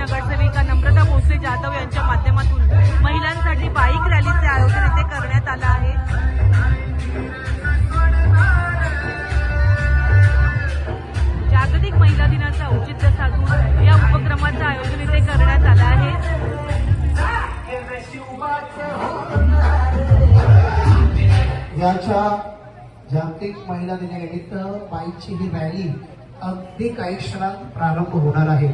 नगरसेविका नम्रता भोसले जाधव यांच्या माध्यमातून महिलांसाठी बाईक रॅलीचे आयोजन इथे करण्यात आलं आहे. जागतिक महिला दिनाचं औचित्य साधून या उपक्रमाचं आयोजन इथे करण्यात आलं आहे. याच्या जागतिक महिला दिनानिमित्त बाईकची ही रॅली अगदी काही क्षणात प्रारंभ होणार आहे.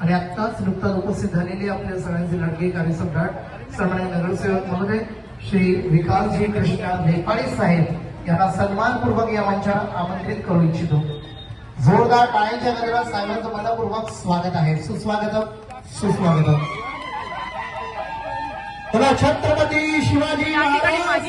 आणि आत्ताच नुकताच उपस्थित झालेले आपल्या सगळ्यांचे लाडके कार्यसम्राट सन्मान्य नगरसेवक महोदय श्री विकासजी कृष्णा नेपाळी साहेब यांना सन्मानपूर्वक या मंचावर आमंत्रित करू इच्छितो. जोरदार टाळ्यांच्या गजरात साहेबांचं मनपूर्वक स्वागत आहे. सुस्वागतम सुस्वागतम. तुला छत्रपती शिवाजी महाराज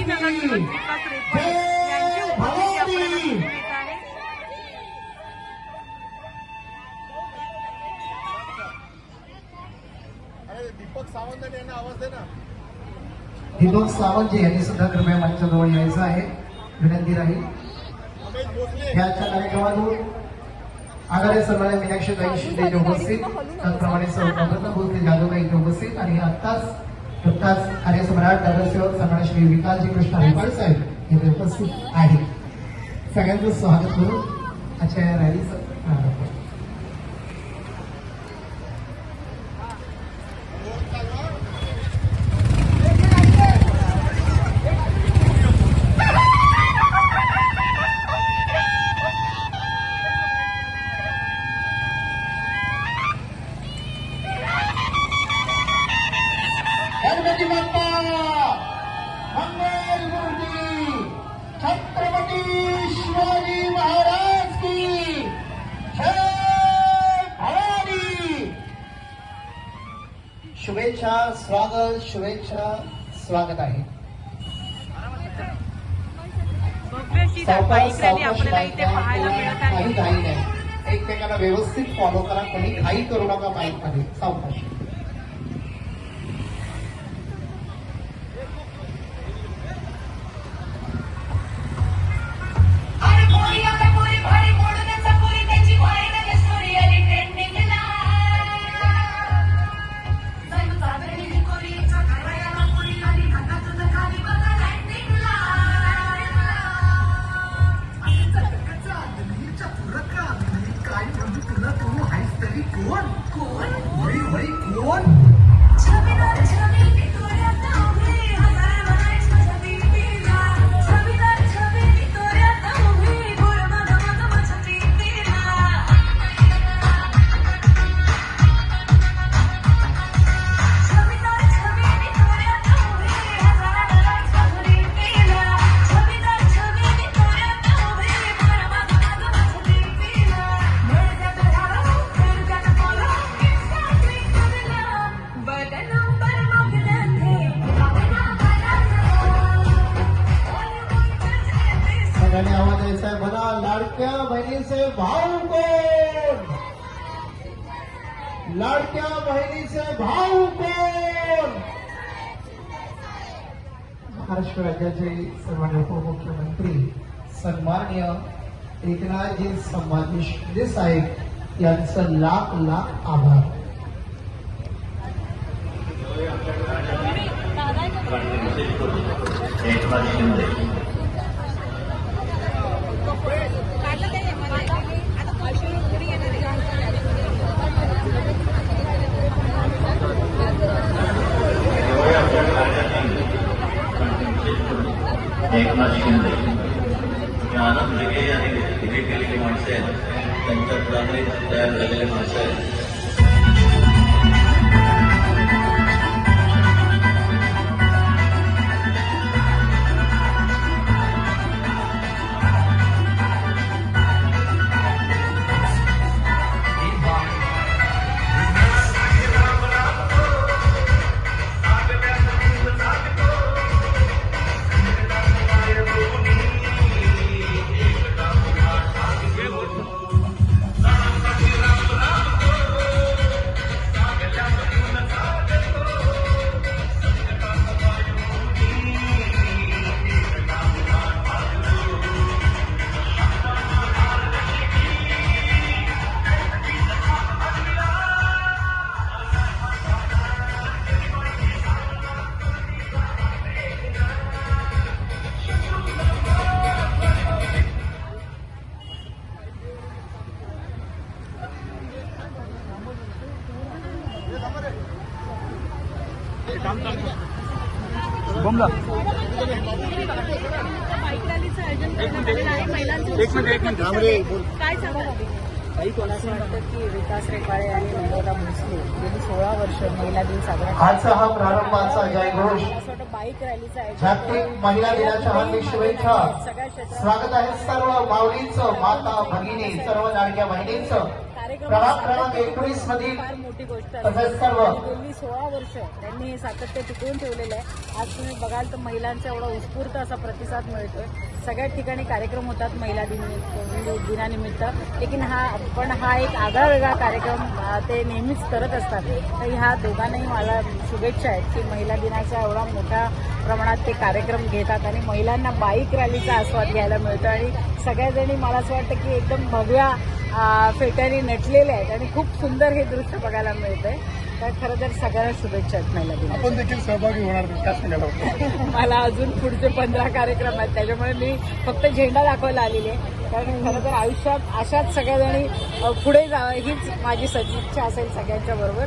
दीपक सावंत जी यांनी सुद्धा कृपया मंचाजवळ यायचं आहे. विनंती राहील. याच्या कार्यक्रमातून आघाडी सर्वांना मीनाक्षी ताई शिंदे इथे उपस्थित. त्याचप्रमाणे सर्व नम्रता भोसले जाधव उपस्थित. आणि आत्ताच नुकताच कार्यसम्राट नगरसेवक सन्मान्य श्री विकासजी कृष्ण रेपाळ साहेब हे उपस्थित आहेत. सगळ्यांचं स्वागत करून आजच्या या रॅलीचं प्रारंभ करू. गणपती बाप्पा मंगल मूर्ती छत्रपती शिवाजी महाराज की जय भवानी। शुभेच्छा स्वागत शुभेच्छा स्वागत आहे. काही नाही. एकमेकांना व्यवस्थित फॉलो करा. कोणी घाई करू नका बाईकमध्ये सावकाश. बहिणीचे भाऊ कोण? लाडक्या बहिणीचे भाऊ कोण? महाराष्ट्र राज्याचे सन्मान्य उपमुख्यमंत्री सन्मान्य एकनाथजी संभाजी शिंदे साहेब यांचं लाख लाख आभार. एकनाथ शिंदे. माणसं आहेत. त्यांच्या पुढाने तयार झालेले माणसं आहेत. काय असं वाटतं की विकास रेपाळे आणि नम्रता भोसले गेली सोळा वर्ष महिला दिन साजरा करतात. आजचा हा प्रारंभाचा जयघोष मला असं वाटतं बाईक रॅलीचं जागतिक महिला दिनाच्या हार्दिक शुभेच्छा. सगळ्या क्षेत्रात. स्वागत आहे सर्व माऊलींचं माता भगिनी सर्व लाडक्या बहिणींचं. कार्यक्रम फार मोठी गोष्ट गेली सोळा वर्ष त्यांनी हे सातत्य टिकवून ठेवलेलं आहे. आज तुम्ही बघाल तर महिलांचा एवढा उत्स्फूर्त असा प्रतिसाद मिळतोय. सगळ्याच ठिकाणी कार्यक्रम होतात महिला दिन दिनानिमित्त. लेकिन हा पण हा एक आगळा वेगळा कार्यक्रम ते नेहमीच करत असतात. तर ह्या दोघांनाही मला शुभेच्छा आहेत की महिला दिनाचा एवढा मोठ्या प्रमाणात ते कार्यक्रम घेतात आणि महिलांना बाईक रॅलीचा आस्वाद घ्यायला मिळतो. आणि सगळ्याजणी मला असं वाटतं की एकदम भगव्या अं, फेट्याने नटलेले आहेत आणि खूप सुंदर हे दृश्य बघायला मिळतंय. तर खरं तर सगळ्यांना शुभेच्छा महिला दिनाच्या. आपण देखील सहभागी होणार नाही मला अजून पुढचे पंधरा कार्यक्रम आहेत त्याच्यामुळे मी फक्त झेंडा दाखवायला आलेली आहे. कारण खरं तर आयुष्यात अशाच सगळ्याजणी पुढे जावं हीच माझी सदिच्छा असेल सगळ्यांच्या बरोबर.